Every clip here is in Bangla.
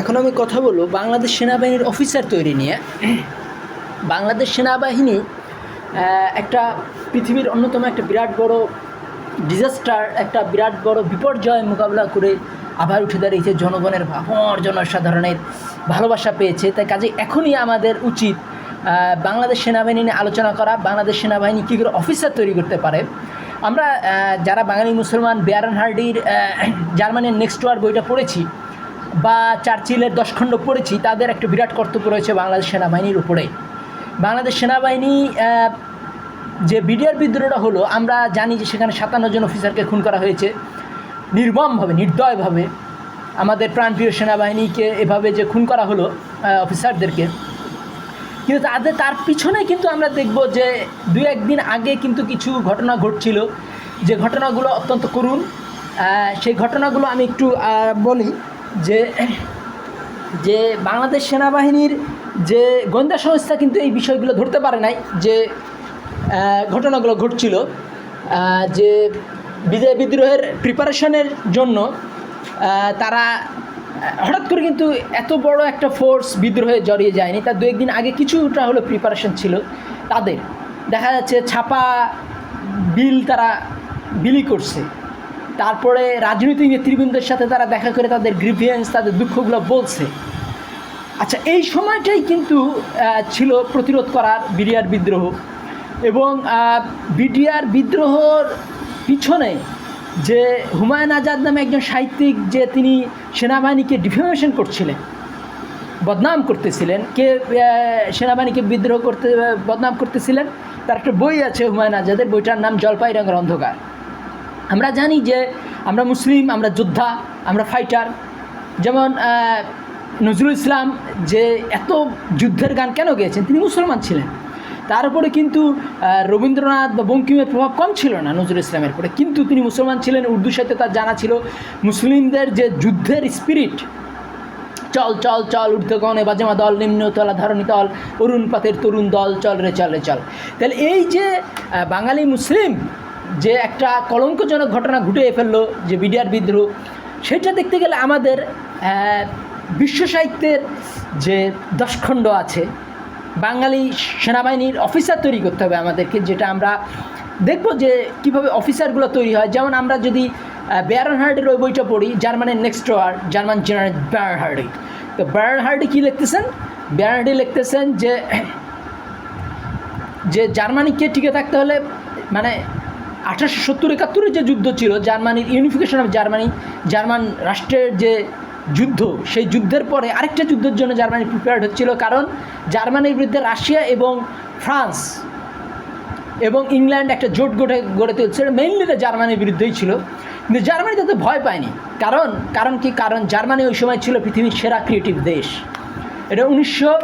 এখন আমি কথা বলব বাংলাদেশ সেনাবাহিনীর অফিসার তৈরি নিয়ে। বাংলাদেশ সেনাবাহিনী একটা পৃথিবীর অন্যতম একটা বিরাট বড় ডিজাস্টার একটা বিরাট বড় বিপর্যয় মোকাবিলা করে আবার উঠে দাঁড়িয়েছে জনগণের ভাবর জনসাধারণের ভালোবাসা পেয়েছে। তাই কাজে এখনই আমাদের উচিত বাংলাদেশ সেনাবাহিনী নিয়ে আলোচনা করা, বাংলাদেশ সেনাবাহিনী কী করে অফিসার তৈরি করতে পারে। আমরা যারা বাঙালি মুসলমান বেয়ারন হার্ডির জার্মানির নেক্সট ওয়ার বইটা পড়েছি বা চার্চিলের দশখণ্ড পড়েছি, তাদের একটা বিরাট কর্তব্য রয়েছে বাংলাদেশ সেনাবাহিনীর উপরে। বাংলাদেশ সেনাবাহিনী যে বিডিআর বিদ্রোহটা হলো, আমরা জানি যে সেখানে সাতান্ন জন অফিসারকে খুন করা হয়েছে। নির্মমভাবে, নির্দয়ভাবে আমাদের প্রাণপ্রিয় সেনাবাহিনীকে এভাবে যে খুন করা হলো অফিসারদেরকে। কিন্তু তাদের, তার পিছনে কিন্তু আমরা দেখব যে দু একদিন আগে কিন্তু কিছু ঘটনা ঘটছিল। যে ঘটনাগুলো অত্যন্ত করুণ। সেই ঘটনাগুলো আমি একটু বলি। যে যে বাংলাদেশ সেনাবাহিনীর যে গোয়েন্দা সংস্থা কিন্তু এই বিষয়গুলো ধরতে পারে নাই, যে ঘটনাগুলো ঘটছিল যে বিজয় বিদ্রোহের প্রিপারেশনের জন্য তারা হঠাৎ করে কিন্তু এত বড় একটা ফোর্স বিদ্রোহে জড়িয়ে যায়নি। তার দু একদিন আগে কিছুটা হলো প্রিপারেশন ছিল তাদের। দেখা যাচ্ছে ছাপা বিল তারা বিলি করছে। তারপরে রাজনৈতিক নেতৃবৃন্দের সাথে তারা দেখা করে তাদের গ্রিভিয়েন্স তাদের দুঃখগুলো বলছে। আচ্ছা এই সময়টাই কিন্তু ছিল প্রতিরোধ করার বিডিআর বিদ্রোহ এবং বিডিআর বিদ্রোহর পিছনে যে হুমায়ুন আজাদ নামে একজন সাহিত্যিক যে তিনি সেনাবাহিনীকে ডিফেমেশন করছিলেন, বদনাম করতেছিলেন, কে সেনাবাহিনীকে বিদ্রোহ করতে বদনাম করতেছিলেন, তার একটা বই আছে হুমায়ুন আজাদের, বইটার নাম জলপাই রঙের অন্ধকার। আমরা জানি যে আমরা মুসলিম, আমরা যোদ্ধা, আমরা ফাইটার যেমন নজরুল ইসলাম যে এত যুদ্ধের গান কেন গেয়েছেন? তিনি মুসলমান ছিলেন। তার উপরে কিন্তু রবীন্দ্রনাথ বা বঙ্কিমের প্রভাব কম ছিল না নজরুল ইসলামের উপরে। কিন্তু তিনি মুসলমান ছিলেন উর্দু সাথে তার জানা ছিল। মুসলিমদের যে যুদ্ধের স্পিরিট চল চল চল ঊর্ধ্বগণে বাজেমা দল নিম্নতলা ধরণী দল, অরুণ পাতের তরুণ দল, চল রে চল রে, চল। তাহলে এই যে বাঙালি মুসলিম যে একটা কলঙ্কজনক ঘটনা ঘটে ফেলল যে বিডিআর বিদ্রোহ, সেটা দেখতে গেলে আমাদের বিশ্ব সাহিত্যের যে দশখণ্ড আছে, বাঙালি সেনাবাহিনীর অফিসার তৈরি করতে হবে আমাদেরকে, যেটা আমরা দেখব যে কীভাবে অফিসারগুলো তৈরি হয়। যেমন আমরা যদি ব্যারন হার্ডের ওই বইটা পড়ি, জার্মানের next war, German general Baron Hardy তো ব্যারন হার্ডি কী লিখতেছেন? ব্যারন হার্ডি লিখতেছেন যে যে জার্মানিকে টিকে থাকতে হলে মানে আঠারোশো সত্তর একাত্তরে যে যুদ্ধ ছিল, জার্মানির ইউনিফিকেশন অফ জার্মানি জার্মান রাষ্ট্রের যে যুদ্ধ, সেই যুদ্ধের পরে আরেকটা যুদ্ধের জন্য জার্মানি প্রিপেয়ার্ড হচ্ছিল। কারণ জার্মানির বিরুদ্ধে রাশিয়া এবং ফ্রান্স এবং ইংল্যান্ড একটা জোট গড়ে গড়ে তুলছিল। মেইনলি তো জার্মানির বিরুদ্ধেই ছিল। কিন্তু জার্মানি তাতে ভয় পায়নি। কারণ কারণ কি? কারণ জার্মানি ওই সময় ছিল পৃথিবীর সেরা ক্রিয়েটিভ দেশ। এটা উনিশশো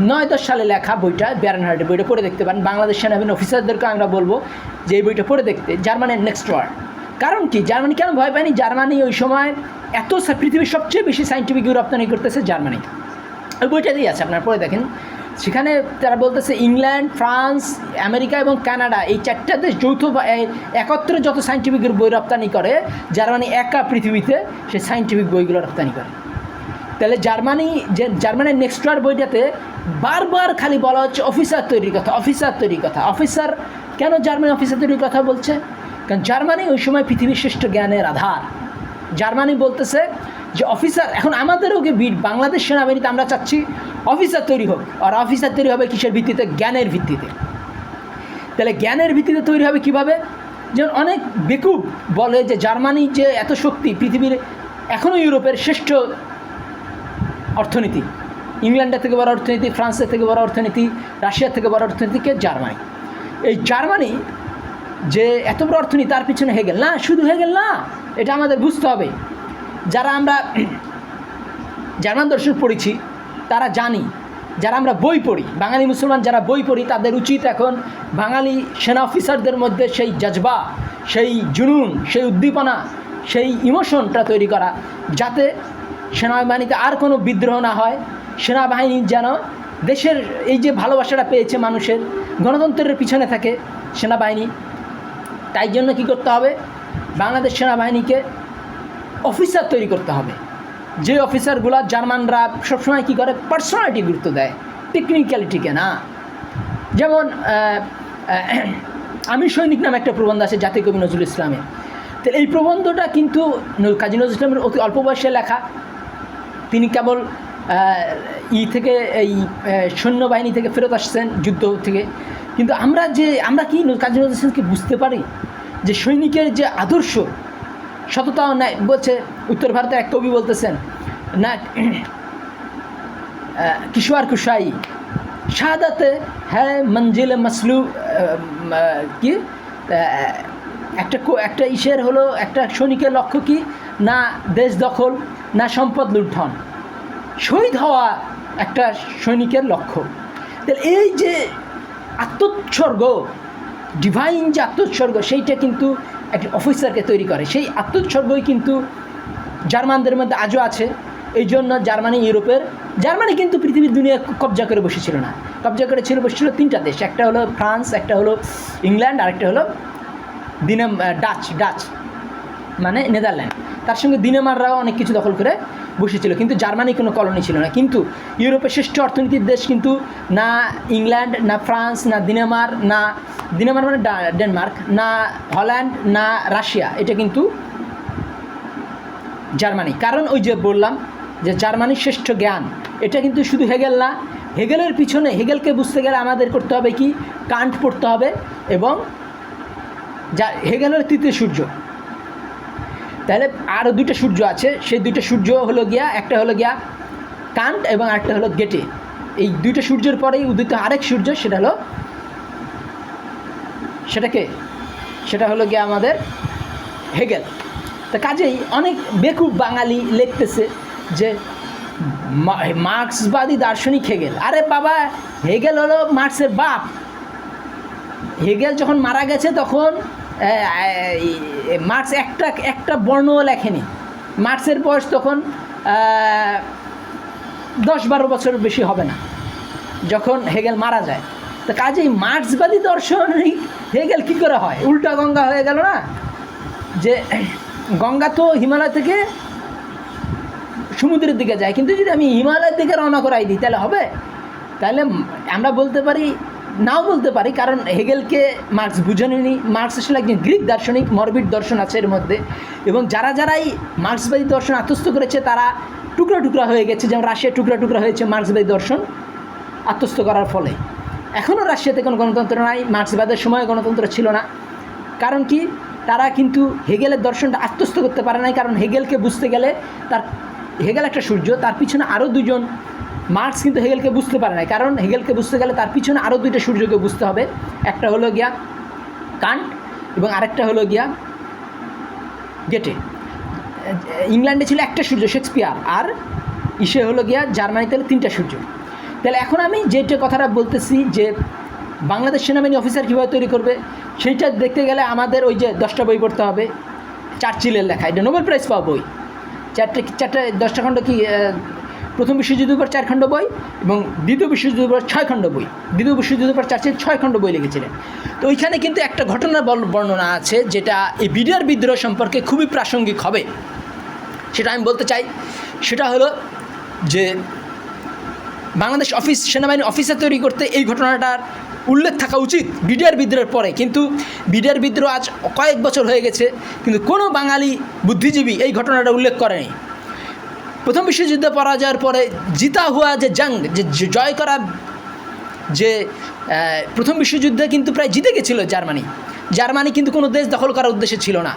নয় দশ সালে লেখা বইটা ব্যারনহার্টের বইটা, পড়ে দেখতে পারেন। বাংলাদেশ সেনাবাহিনী অফিসারদেরকে আমরা বলব যে এই বইটা পড়ে দেখতে। জার্মানির নেক্সট ওয়ার কারণ কি? জার্মানি কেন ভয় পায়নি? জার্মানি ওই সময় এত সা- পৃথিবীর সবচেয়ে বেশি সাইন্টিফিক রপ্তানি করতেছে জার্মানি। ওই বইটাতেই আছে, আপনারা পড়ে দেখেন। সেখানে তারা বলতেছে ইংল্যান্ড, ফ্রান্স, আমেরিকা এবং কানাডা এই চারটা দেশ যৌথ একত্রে যত সাইন্টিফিকের বই রপ্তানি করে, জার্মানি একা পৃথিবীতে সেই সাইন্টিফিক বইগুলো রপ্তানি করে। তাহলে জার্মানি যে জার্মানির নেক্সট ওয়ার বইটাতে বারবার খালি বলা হচ্ছে অফিসার তৈরির কথা অফিসার তৈরির কথা। অফিসার কেন জার্মানি অফিসার তৈরির কথা বলছে? কারণ জার্মানি ওই সময় পৃথিবীর শ্রেষ্ঠ জ্ঞানের আধার। জার্মানি বলতেছে যে অফিসার এখন আমাদেরও কি বীর বাংলাদেশ সেনাবাহিনীতে আমরা চাচ্ছি অফিসার তৈরি হোক। আর অফিসার তৈরি হবে কিসের ভিত্তিতে? জ্ঞানের ভিত্তিতে। তাহলে জ্ঞানের ভিত্তিতে তৈরি হবে কীভাবে? যেমন অনেক বেকুব বলে যে জার্মানি যে এত শক্তি পৃথিবীর এখনও ইউরোপের শ্রেষ্ঠ অর্থনীতি। ইংল্যান্ডের থেকে বড় অর্থনীতি, ফ্রান্সের থেকে বড় অর্থনীতি, রাশিয়ার থেকে বড় অর্থনীতিকে জার্মানি। এই জার্মানি যে এত বড় অর্থনীতি, তার পিছনে হেগেল। না, শুধু হেগেল না, এটা আমাদের বুঝতে হবে। যারা আমরা জার্মান দর্শন পড়েছি, তারা জানি, যারা আমরা বই পড়ি, বাঙালি মুসলমান যারা বই পড়ি, তাদের উচিত এখন বাঙালি সেনা অফিসারদের মধ্যে সেই জজবা, সেই জুনুন, সেই উদ্দীপনা, সেই ইমোশনটা তৈরি করা, যাতে সেনাবাহিনীতে আর কোনো বিদ্রোহ না হয়। সেনাবাহিনী যেন দেশের এই যে ভালোবাসাটা পেয়েছে মানুষের, গণতন্ত্রের পিছনে থাকে সেনাবাহিনী। তাই জন্য কি করতে হবে? বাংলাদেশ সেনাবাহিনীকে অফিসার তৈরি করতে হবে। যে অফিসারগুলো জার্মানরা সবসময় কী করে? পার্সোনালিটি গুরুত্ব দেয়। টেকনিক্যালিটিকে না। যেমন আমি সৈনিক নামে একটা প্রবন্ধ আছে জাতীয় কবি নজরুল ইসলামের। তো এই প্রবন্ধটা কিন্তু কাজী নজরুল ইসলামের অতি অল্প বয়সে লেখা। তিনি কেবল ই থেকে, এই সৈন্যবাহিনী থেকে ফেরত আসছেন যুদ্ধ থেকে। কিন্তু আমরা যে, আমরা কি কাজী নজরুল ইসলামকে বুঝতে পারি যে সৈনিকের যে আদর্শ সততাও নাই বলছে, উত্তর ভারতের এক কবি বলতেছেন, না কিশোর কুশাই, শাহাদাতে হ্যাঁ মঞ্জিল মসলু কি একটা একটা ইসের হলো, একটা সৈনিকের লক্ষ্য কি? না, দেশ দখল না সম্পদ লুণ্ঠন। শহীদ হওয়া একটা সৈনিকের লক্ষ্য। তাহলে এই যে আত্মোৎসর্গ ডিভাইন যে আত্মোৎসর্গ, সেইটা কিন্তু একটা অফিসারকে তৈরি করে। সেই আত্মোৎসর্গই কিন্তু জার্মানদের মধ্যে আজও আছে। এই জন্য জার্মানি, ইউরোপের, জার্মানি কিন্তু পৃথিবীর দুনিয়া কবজা করে বসেছিল না। কবজা করে ছিল, বসেছিল তিনটা দেশ। একটা হলো ফ্রান্স, একটা হলো ইংল্যান্ড, আরেকটা হলো দিনাম ডাচ ডাচ। মানে নেদারল্যান্ড। তার সঙ্গে দিনেমাররাও অনেক কিছু দখল করে বসেছিল, কিন্তু জার্মানি কোনো কলোনি ছিল না। কিন্তু ইউরোপের শ্রেষ্ঠ অর্থনীতির দেশ কিন্তু না ইংল্যান্ড, না ফ্রান্স, না দিনেমার না দিনেমার মানে ডেনমার্ক, না হল্যান্ড, না রাশিয়া। এটা কিন্তু জার্মানি। কারণ ওই যে বললাম যে জার্মানির শ্রেষ্ঠ জ্ঞান, এটা কিন্তু শুধু হেগেল না, হেগেলের পিছনে হেগেলকে বুঝতে গেলে আমাদের করতে হবে কি? কান্ট পড়তে হবে এবং যা, হেগেলের তৃতীয় সূর্য। তাহলে আরও দুইটা সূর্য আছে। সেই দুইটা সূর্য হলো গিয়া, একটা হলো গিয়া কান্ট এবং আরেকটা হলো গেটে। এই দুইটা সূর্যের পরেই উদিত আরেক সূর্য, সেটা হলো সেটাকে সেটা হলো গিয়া আমাদের হেগেল। তা কাজেই অনেক বেকুব বাঙালি লিখতেছে যে মার্ক্সবাদী দার্শনিক হেগেল। আরে বাবা, হেগেল হলো মার্ক্সের বাপ। হেগেল যখন মারা গেছে তখন মার্ক্স একটা একটা বর্ণও লেখেনি। মার্ক্সের বয়স তখন দশ বারো বছর বেশি হবে না, যখন হেগেল মারা যায়। তো কাজেই মার্ক্সবাদী দর্শনিক হেগেল কী করে হয়? উল্টা গঙ্গা হয়ে গেল না? যে গঙ্গা তো হিমালয় থেকে সমুদ্রের দিকে যায়, কিন্তু যদি আমি হিমালয়ের দিকে রওনা করাই দিই, তাহলে হবে? তাহলে আমরা বলতে পারি নাও বলতে পারি, কারণ হেগেলকে মার্কস বুঝেনি মার্কস আসলে একজন গ্রিক দার্শনিক, মরবিট দর্শন আছে এর মধ্যে। এবং যারা যারাই মার্ক্সবাদী দর্শন আত্মস্থ করেছে, তারা টুকরা টুকরা হয়ে গেছে। যেমন রাশিয়া টুকরা টুকরা হয়েছে মার্ক্সবাদী দর্শন আত্মস্থ করার ফলে। এখনও রাশিয়াতে কোনো গণতন্ত্র নাই, মার্ক্সবাদের সময় গণতন্ত্র ছিল না। কারণ কি? তারা কিন্তু হেগেলের দর্শনটা আত্মস্থ করতে পারে নাই, কারণ হেগেলকে বুঝতে গেলে তার, হেগেল একটা সূর্য, তার পিছনে আরও দুজন মার্কস কিন্তু হেগেলকে বুঝতে পারে নাই। কারণ হেগেলকে বুঝতে গেলে তার পিছনে আরও দুইটা সূর্যকে বুঝতে হবে। একটা হলো গিয়া কান্ট এবং আরেকটা হলো গিয়া গেটে। ইংল্যান্ডে ছিল একটা সূর্য, শেক্সপিয়ার। আর ইসে হলো গিয়া জার্মানিতে হলো তিনটা সূর্য। তাহলে এখন আমি যেটা কথাটা বলতেছি যে বাংলাদেশ সেনাবাহিনী অফিসার কীভাবে তৈরি করবে সেইটা দেখতে গেলে আমাদের ওই যে দশটা বই পড়তে হবে। চার্চিলের লেখা, এটা নোবেল প্রাইজ পাওয়া বই। চারটে চারটে, দশটা খণ্ড কি প্রথম বিশ্বযুদ্ধের পর চার খণ্ড বই এবং দ্বিতীয় বিশ্বযুদ্ধের পর ছয় খণ্ড বই। দ্বিতীয় বিশ্বযুদ্ধের পর চার্চিল ছয় খণ্ড বই লিখেছিলেন। তো ওইখানে কিন্তু একটা ঘটনার বর্ণনা আছে যেটা এই বিডিআর বিদ্রোহ সম্পর্কে খুবই প্রাসঙ্গিক হবে। সেটা আমি বলতে চাই, সেটা হলো যে বাংলাদেশ অফিস, সেনাবাহিনী অফিসার তৈরি করতে এই ঘটনাটার উল্লেখ থাকা উচিত বিডিআর বিদ্রোহের পরে। কিন্তু বিডিআর বিদ্রোহ আজ কয়েক বছর হয়ে গেছে, কিন্তু কোনো বাঙালি বুদ্ধিজীবী এই ঘটনাটা উল্লেখ করেনি। প্রথম বিশ্বযুদ্ধ পরাজয়ের পরে জিতা হুয়া যে জং, যে জয় করা, যে প্রথম বিশ্বযুদ্ধে কিন্তু প্রায় জিতে গেছিল জার্মানি। জার্মানি কিন্তু কোনো দেশ দখল করার উদ্দেশ্যে ছিল না।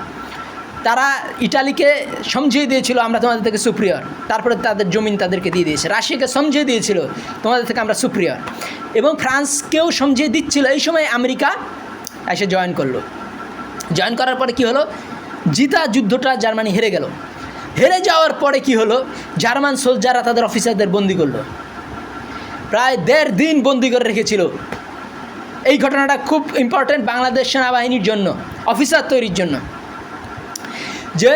তারা ইটালিকে সমঝিয়ে দিয়েছিল, আমরা তোমাদের থেকে সুপ্রিয়র। তারপরে তাদের জমিন তাদেরকে দিয়ে দিয়েছে। রাশিয়াকে সমঝিয়ে দিয়েছিল, তোমাদের থেকে আমরা সুপ্রিয়র। এবং ফ্রান্সকেও সমঝিয়ে দিচ্ছিল। এই সময় আমেরিকা এসে জয়েন করল। জয়েন করার পরে কি হলো? জিতা যুদ্ধটা জার্মানি হেরে গেল। হেরে যাওয়ার পরে কি হলো? জার্মান সোলজাররা তাদের অফিসারদের বন্দি করল। প্রায় দেড় দিন বন্দি করে রেখেছিল। এই ঘটনাটা খুব ইম্পর্ট্যান্ট বাংলাদেশ সেনাবাহিনীর জন্য, অফিসার তৈরির জন্য। যে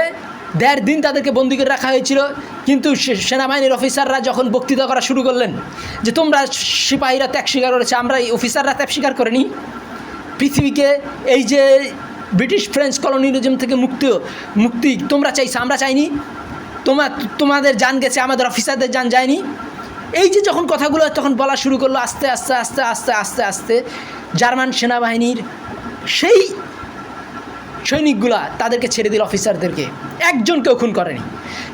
দেড় দিন তাদেরকে বন্দি করে রাখা হয়েছিল, কিন্তু সেনাবাহিনীর অফিসাররা যখন বক্তৃতা করা শুরু করলেন, যে তোমরা সিপাহীরা ত্যাগ স্বীকার করেছে আমরা এই অফিসাররা ত্যাগ স্বীকার করিনি। পৃথিবীকে এই যে ব্রিটিশ ফ্রেঞ্চ কলোনিয়ালিজম থেকে মুক্তি মুক্তি তোমরা চাইছো, আমরা চাইনি। তোমার তোমাদের জান গেছে, আমাদের অফিসারদের জান যায়নি। এই যে যখন কথাগুলো, তখন বলা শুরু করল আস্তে আস্তে আস্তে আস্তে আস্তে আস্তে। জার্মান সেনাবাহিনীর সেই সৈনিকগুলা তাদেরকে ছেড়ে দিল অফিসারদেরকে। একজনকেও খুন করেনি।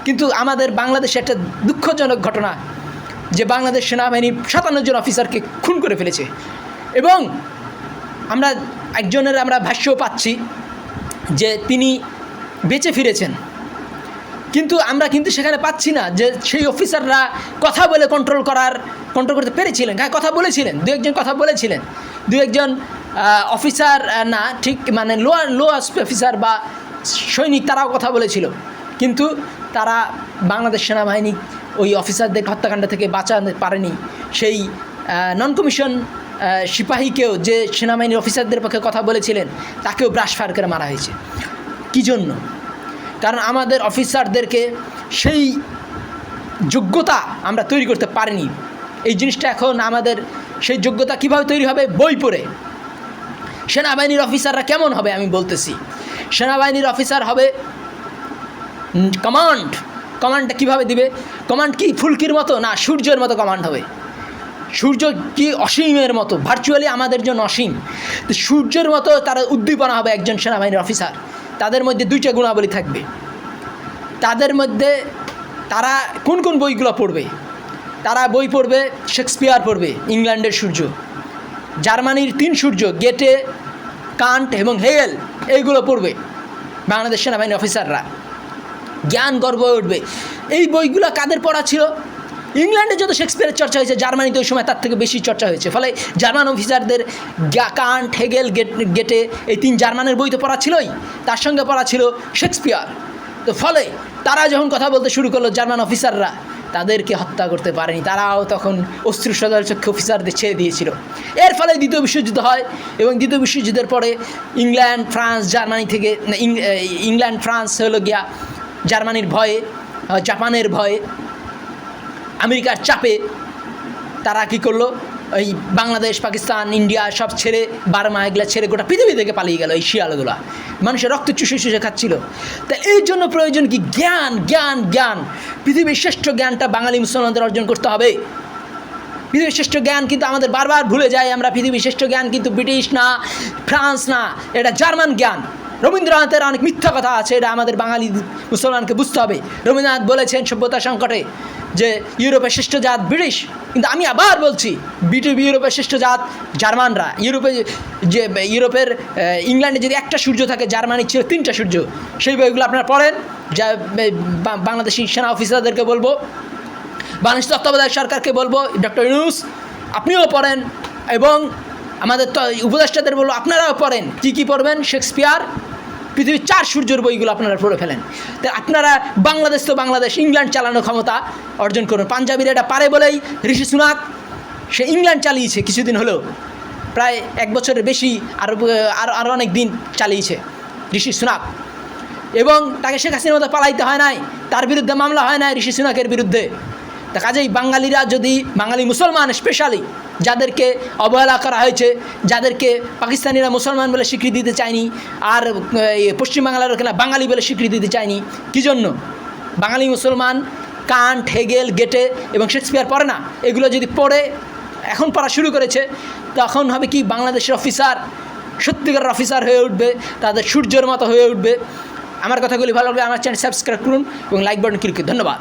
কিন্তু আমাদের বাংলাদেশে একটা দুঃখজনক ঘটনা, যে বাংলাদেশ সেনাবাহিনী সাতান্ন জন অফিসারকে খুন করে ফেলেছে। এবং আমরা একজনের আমরা ভাষ্য পাচ্ছি যে তিনি বেঁচে ফিরেছেন। কিন্তু আমরা কিন্তু সেখানে পাচ্ছি না যে সেই অফিসাররা কথা বলে কন্ট্রোল করার কন্ট্রোল করতে পেরেছিলেন। হ্যাঁ কথা বলেছিলেন, দু একজন কথা বলেছিলেন। দু একজন অফিসার না, ঠিক মানে লোয়ার লো অফিসার বা সৈনিক তারাও কথা বলেছিল। কিন্তু তারা বাংলাদেশ সেনাবাহিনী ওই অফিসারদের হত্যাকাণ্ড থেকে বাঁচাতে পারেনি। সেই নন কমিশন সিপাহীকেও যে সেনাবাহিনীর অফিসারদের পক্ষে কথা বলেছিলেন, তাকেও ব্রাশ ফায়ার করে মারা হয়েছে। কী জন্য? কারণ আমাদের অফিসারদেরকে সেই যোগ্যতা আমরা তৈরি করতে পারিনি। এই জিনিসটা এখন আমাদের সেই যোগ্যতা কীভাবে তৈরি হবে? বই পড়ে। সেনাবাহিনীর অফিসাররা কেমন হবে আমি বলতেছি। সেনাবাহিনীর অফিসার হবে কমান্ড কমান্ডটা কীভাবে দিবে? কমান্ড কি? ফুলকির মতো? না, সূর্যের মতো কমান্ড হবে। সূর্য কি অসীমের মতো? ভার্চুয়ালি আমাদের জন্য অসীম। সূর্যের মতো তারা উদ্দীপনা হবে একজন সেনাবাহিনীর অফিসার তাদের মধ্যে দুইটা গুণাবলী থাকবে। তাদের মধ্যে তারা কোন কোন বইগুলো পড়বে? তারা বই পড়বে শেক্সপিয়ার পড়বে, ইংল্যান্ডের সূর্য। জার্মানির তিন সূর্য গেটে কান্ট এবং হেগেল এইগুলো পড়বে বাংলাদেশ সেনাবাহিনী অফিসাররা জ্ঞান গর্ব উঠবে। এই বইগুলো কাদের পড়া ছিল? ইংল্যান্ডে যত শেক্সপিয়ারের চর্চা হয়েছে, জার্মানিতে ওই সময় তার থেকে বেশি চর্চা হয়েছে। ফলে জার্মান অফিসারদের গ্যা- কান্ট হেগেল গেট, গেটে এই তিন জার্মানের বই তো পড়া ছিলই, তার সঙ্গে পড়া ছিল শেক্সপিয়ার। তো ফলে তারা যখন কথা বলতে শুরু করল, জার্মান অফিসাররা তাদেরকে হত্যা করতে পারেনি। তারাও তখন অস্ত্র সদর চক্ষু অফিসারদের ছেড়ে দিয়েছিল। এর ফলে দ্বিতীয় বিশ্বযুদ্ধ হয় এবং দ্বিতীয় বিশ্বযুদ্ধের পরে ইংল্যান্ড, ফ্রান্স, জার্মানি থেকে ইংল্যান্ড, ফ্রান্স হলো গিয়া জার্মানির ভয়ে জাপানের ভয়ে আমেরিকার চাপে তারা কি করল? এই বাংলাদেশ, পাকিস্তান, ইন্ডিয়া সব ছেড়ে বার্মা এগুলো ছেড়ে গোটা পৃথিবী থেকে পালিয়ে গেল এই শিয়ালগুলো মানুষের রক্ত চুষে চুষে খাচ্ছিল। তা এই জন্য প্রয়োজন কি জ্ঞান? জ্ঞান জ্ঞান। পৃথিবীর শ্রেষ্ঠ জ্ঞানটা বাঙালি মুসলমানদের অর্জন করতে হবে। পৃথিবীর শ্রেষ্ঠ জ্ঞান কিন্তু আমাদের বারবার ভুলে যাই আমরা। পৃথিবীর শ্রেষ্ঠ জ্ঞান কিন্তু ব্রিটিশ না, ফ্রান্স না, এটা জার্মান জ্ঞান। রবীন্দ্রনাথের অনেক মিথ্যা কথা আছে, এটা আমাদের বাঙালি মুসলমানকে বুঝতে হবে। রবীন্দ্রনাথ বলেছেন সভ্যতা সংকটে যে ইউরোপের শ্রেষ্ঠ জাত ব্রিটিশ, কিন্তু আমি আবার বলছি ব্রিটিশ ইউরোপের শ্রেষ্ঠ জাত জার্মানরা। ইউরোপে যে, ইউরোপের ইংল্যান্ডে যদি একটা সূর্য থাকে, জার্মানির ছিল তিনটা সূর্য। সেই বইগুলো আপনারা পড়েন, যা বাংলাদেশি সেনা অফিসারদেরকে বলব, বাংলাদেশ তত্ত্বাবধায়ক সরকারকে বলব, ডক্টর ইউনুস, আপনিও পড়েন, এবং আমাদের উপদেষ্টাদের বলব, আপনারাও পড়েন, কী কী পড়বেন, শেক্সপিয়ার পৃথিবীর চার সূর্যের বইগুলো আপনারা পড়ে ফেলেন। তো আপনারা বাংলাদেশ তো বাংলাদেশ, ইংল্যান্ড চালানোর ক্ষমতা অর্জন করুন। পাঞ্জাবির এটা পারে বলেই ঋষি সুনাক, সে ইংল্যান্ড চালিয়েছে কিছুদিন হলেও। প্রায় এক বছরের বেশি আরও আরও আরও অনেক দিন চালিয়েছে ঋষি সুনাক। এবং তাকে শেখ হাসিনার মতো পালাইতে হয় নাই, তার বিরুদ্ধে মামলা হয় নাই ঋষি সুনাকের বিরুদ্ধে। তা কাজেই বাঙালিরা যদি বাঙালি মুসলমান স্পেশালি যাদেরকে অবহেলা করা হয়েছে, যাদেরকে পাকিস্তানিরা মুসলমান বলে স্বীকৃতি দিতে চায়নি, আর পশ্চিমবাংলার ওখানে বাঙালি বলে স্বীকৃতি দিতে চায়নি, কী জন্য? বাঙালি মুসলমান কান্ট হেগেল গেটে এবং শেক্সপিয়ার পড়ে না। এগুলো যদি পড়ে, এখন পড়া শুরু করেছে, তখন হবে কি বাংলাদেশের অফিসার সত্যিকারের অফিসার হয়ে উঠবে, তাদের সূর্যের মতো হয়ে উঠবে। আমার কথাগুলি ভালো লাগলে আমার চ্যানেল সাবস্ক্রাইব করুন এবং লাইক বাটন ক্লিক করুন। ধন্যবাদ।